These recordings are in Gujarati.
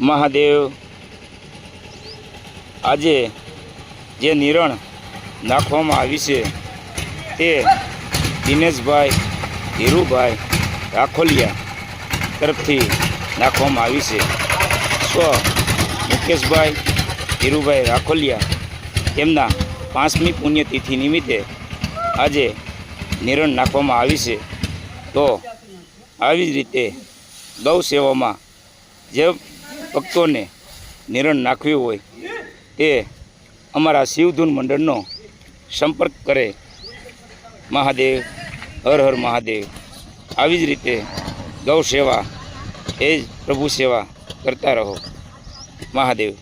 મહાદેવ. આજે જે નિરણ નાખવામાં આવી છે તે દિનેશભાઈ ધીરુભાઈ રાખોલિયા તરફથી નાખવામાં આવી છે. સ્વ મુકેશભાઈ ધીરુભાઈ રાખોલિયા તેમના પાંચમી પુણ્યતિથિ નિમિત્તે આજે નિરણ નાખવામાં આવી છે. તો આવી જ રીતે ગૌ સેવામાં જે ભક્તોને નિરણ નાખવી હોય તે અમારા શિવધૂન મંડળનો સંપર્ક કરે. મહાદેવ, હર હર મહાદેવ. આવી જ રીતે ગૌ સેવા એ જ પ્રભુ સેવા કરતા રહો. મહાદેવ.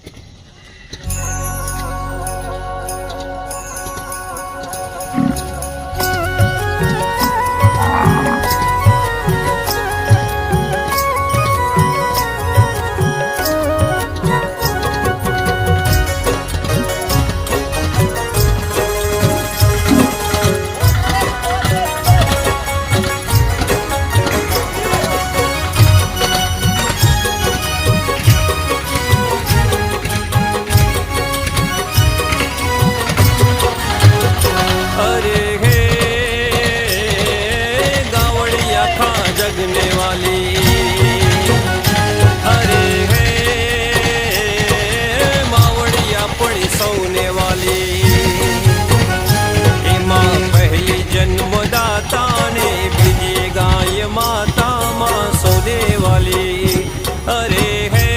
અરે હે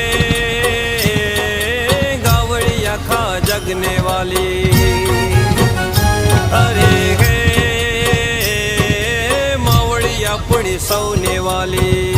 ગાવળી આખા જગને વાલી. અરે હે માવળી આપણી સૌને વાલી.